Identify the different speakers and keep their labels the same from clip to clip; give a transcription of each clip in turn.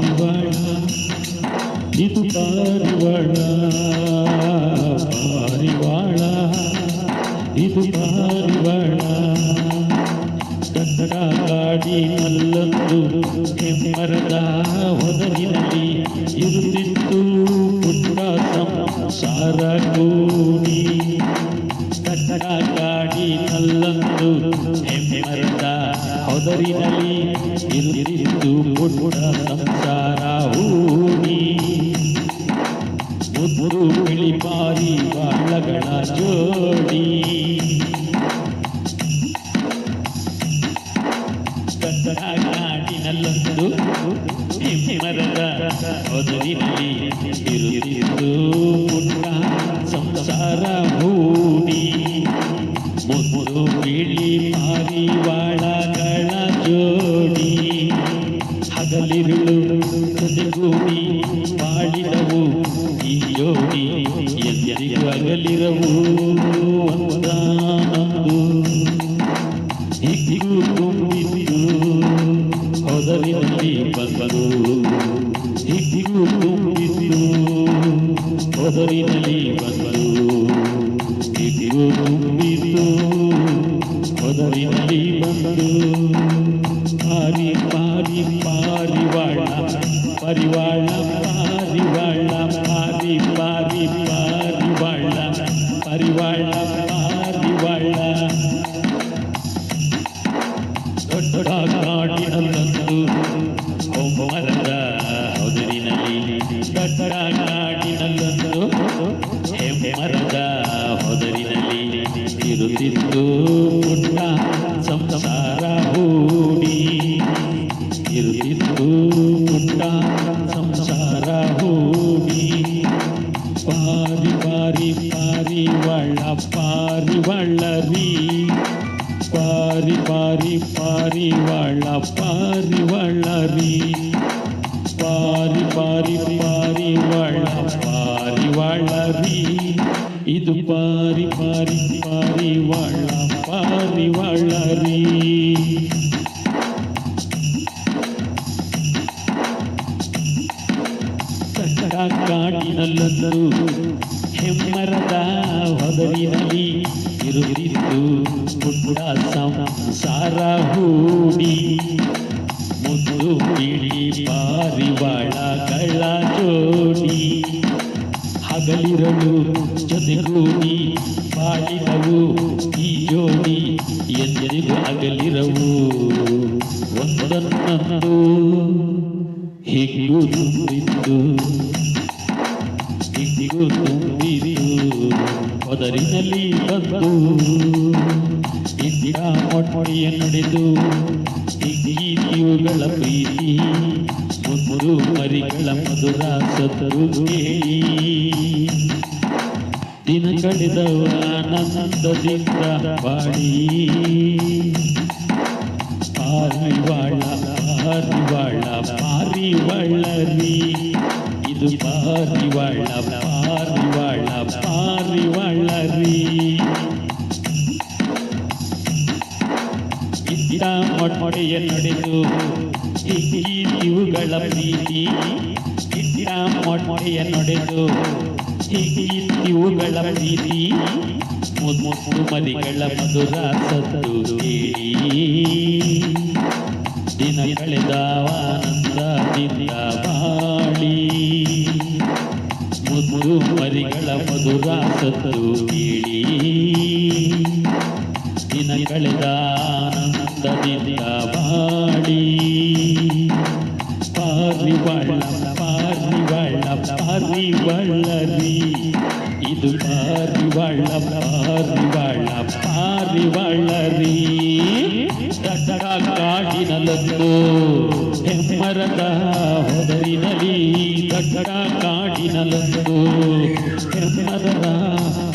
Speaker 1: ಪಾರಿವಾಳ ಇದು ಪಾರಿವಾಳ ಪಾರಿವಾಳ ಇದು ಗಾಡಿ ಮಲ್ಲೊಂದು ಕೆಮ್ಮರದ ಹೊದರಿನಲ್ಲಿ ಇರುತ್ತಿತ್ತು ಪುಟ್ಟ ಸಂಸಾರ ಮಲ್ಲೊಂದು ಹೆಮ್ಮರದ ಹೊದರಿನಲ್ಲಿ ಇರುತ್ತಿತ್ತು ಪುಟ್ಟ ಸಂಸಾರ ಹೂಡಿ ಮುದ್ದು ಬಿಳಿ ಪಾರಿ ಬಾಳಗಳ ಜೋಡಿ ಕಟ್ಟಡ ಕಾಡಿನಲ್ಲೊಂದು ಮರದ ಹೊದರಿನಲ್ಲಿ ಇರುತ್ತಿದ್ದು ಪುಟ್ಟ ಸಂಸಾರ ಹೂಡಿ ಮುದ್ದು ಪಾರಿವಾಳ ಪರಿವಾಳ ಪಾರಿವಾಳ ಪಾರಿ ಪಾರಿ ಪಾರಿವಾಳ ಪರಿವಾಳ ಪಾರಿವಾಳ ದೊಡ್ಡ ಕಾಡಿನಲ್ಲೊಂದು ಹೊಮ್ಮರದ ಹೊದರಿನಲ್ಲಿ ದೊಡ್ಡ ಕಾಡಿನಲ್ಲೊಂದು ಹೆಮ್ಮರದ ಹೊದರಿನಲ್ಲಿ ಇರುತ್ತಿತ್ತು ಪಾರಿವಾಳರಿ ಇದು ಪಾರಿ ಪಾರಿ ಪಾರಿವಾಳ ಪಾರಿವಾಳರಿ ಕಟ್ಟಡ ಕಾಡಿನಲ್ಲೊಂದು ಹೆಮ್ಮರದ ಹೊದರಿನಲ್ಲಿ ಇರುತ್ತಿತ್ತು ಪುಟ್ಟ ಸಂಸಾರ ಹೂಡಿ. ಮುದ್ದು ಬಿಳಿ ಪಾರಿವಾಳಗಳ ಜೋಡಿ. ಹಗಲಿರಳು ಜೊತೆಗೂಡಿ ಬಾಳಿರವು ಈ ಜೋಡಿ ಎಂದರಿಗೂ ಅಗಲಿರವು. ಒಂದನ್ನೊಂದು ಹೇಗೂ ತುಂಬಿದ್ದು ಬಂದು ಇಂದಿನ ಮೊಟ್ಟೆಯ ನಡೆದು ಇವುಗಳ ಪ್ರೀತಿ ಮುದ್ದು ಮರಿಗಳ ಮಧುರ ಸತರು ದಿನ ಕಳೆದವರ ಆನಂದದಿಂದ ಬಾಡಿ ಪಾರಿವಾಳ ಪಾರಿವಾಳ ಪಾರಿವಾಳರಿ ಇದು ಪಾರಿವಾಳ ಪಾರಿವಾಳ ಇದ್ದ ಮೊಟ್ಟೆಯ ನಡೆದು ಇವುಗಳ ಪ್ರೀತಿ ಇದ್ದ ಮೊಟ್ಟೆಯ ನಡೆದು ಇವುಗಳ ಪ್ರೀತಿ, ಮುದ್ದು ಮರಿಗಳ ಮಧುರ ಸತ್ತು ಕೇಳಿ ಆನಂದದಿಂದ ಬಾಳಿ ಪಾರಿವಾಳ ಪಾರಿವಾಳ ಪಾರಿವಾಳರಿ ಇದು ಪಾರಿವಾಳ ಪಾರಿವಾಳ ಪಾರಿವಾಳರಿ ದಡ್ಡ ಕಾಡಿನಲ್ಲೊಂದು ಹೆಮ್ಮರದ ಹೊದರಿನಲ್ಲಿ ಕಟ್ಟಡ ಕಾಡಿನಲ್ಲೊಂದು ಹೆಮ್ಮರದ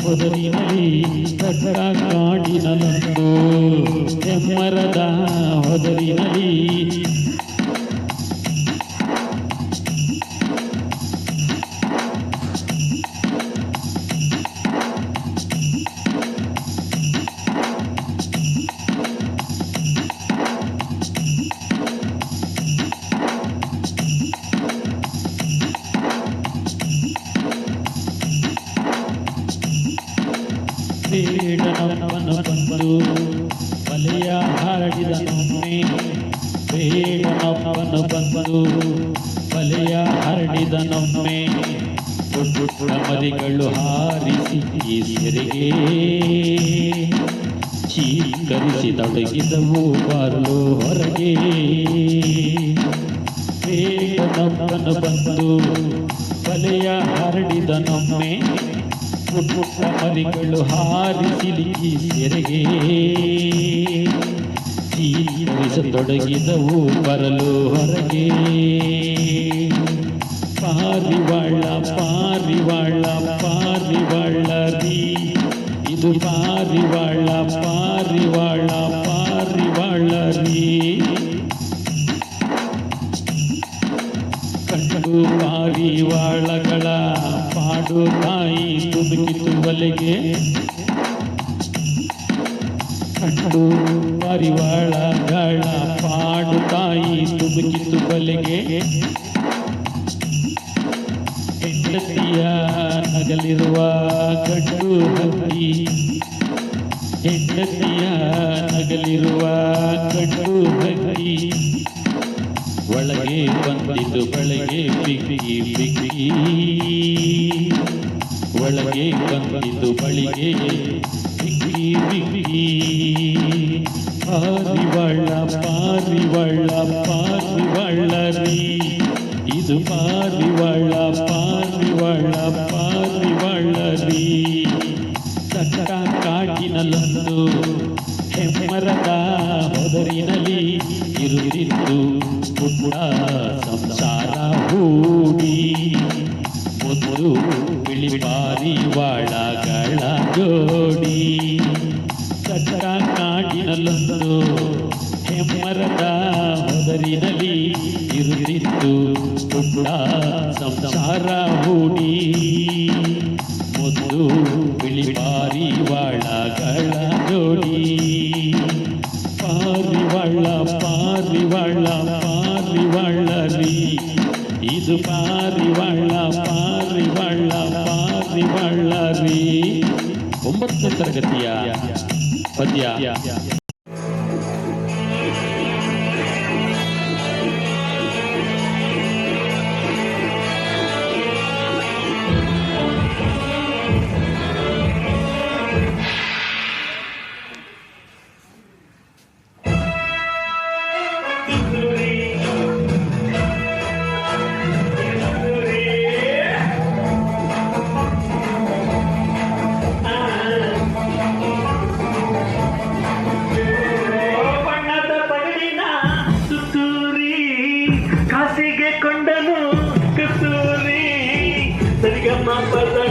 Speaker 1: ಹೊದರಿನಲ್ಲಿ ಕಟ್ಟಡ ಕಾಡಿನಲ್ಲೊಂದು ಹೆಮ್ಮರದ ಹೊದರಿನಲ್ಲಿ ಹರಡಿದನೊಮ್ಮೆ ಪುಟ್ಟ ಮರಿಗಳು ಹಾರಿಸಿ ಈ ಚೀಕರಿಸಿ ತೊಡಗಿದವು ಬಾರಲು ಹೊರಗೆ. ಬೇಡನಪ್ಪನ ಬಂದು ಬಲೆಯ ಹರಡಿದನೊಮ್ಮೆ ಪುಟ್ಟ ಮರಿಗಳು ಹಾರಿಸಿ ಈ ಸೆರೆಗೆ ಚೀಕರಿಸತೊಡಗಿದವು ಬರಲು ಹೊರಗೆ. ಪಾರಿವಾಳ ಪಾರಿವಾಳ ಪಾರಿವಾಳ ರೀ ಇದು ಪಾರಿವಾಳ ಪಾರಿವಾಳ ಪಾರಿವಾಳ ರೀ ಕಂಡು ಪಾರಿವಾಳಗಳ ಪಾಡು ತಾಯಿ ತುದುಕಿತು ಬಲೆಗೆ ಕಂಡು ಪಾರಿವಾಳಗಳ ಪಾಡು ತಾಯಿ ತುದುಕಿತು ಬಲೆಗೆ ಹೆಂಡತಿಯ ನಗಲಿರುವ ಗಂಡು ಹಕ್ಕಿ ಹೆಂಡತಿಯ ನಗಲಿರುವ ಗಂಡು ಹಕ್ಕಿ ಒಳಗೆ ಬಂದಿದ್ದು ಬೆಳಗ್ಗೆ ಬಿಕ್ಕಿ ಬಿಕ್ಕಿ ಒಳಗೆ ಬಂದಿದ್ದು ಬಳಿಗೆ ಬಿಕ್ಕಿ ಬಿಕ್ಕಿ ಪಾರಿವಳ್ಳ ಪಾರಿವಳ್ಳ ಪಾರಿವಳ್ಳ ರೀ ಇದು ಪಾರಿವಾಳ ಹೆಮ್ಮರದ ಹೊದರಿನಲ್ಲಿ ಇರುತ್ತಿದ್ದು ಪುಟ್ಟ ಸಂಸಾರ ಹೂಡಿ ಒಂದು ಬಿಳಿ ಪಾರಿವಾಳಗಳ ಜೋಡಿ. ಕಟ್ಟ ಕಾಡಿನಲ್ಲೊಂದು ಹೆಮ್ಮರದ ಹೊದರಿನಲ್ಲಿ ಇರುತ್ತಿದ್ದು ಪುಟ್ಟ ಸಂಸಾರ ಹೂಡಿ ಒಂದು ಬಿಳಿ ಪಾರಿವಾಳಗಳ ಪಾರಿವಾಳ ಪಾರಿವಾಳ ರೀ ಇದು ಪಾರಿವಾಳ ಪಾರಿವಾಳ ಪಾರಿವಾಳ ರೀ ಒಂಬತ್ತನೇ ತರಗತಿಯ ಪದ್ಯ
Speaker 2: mamá para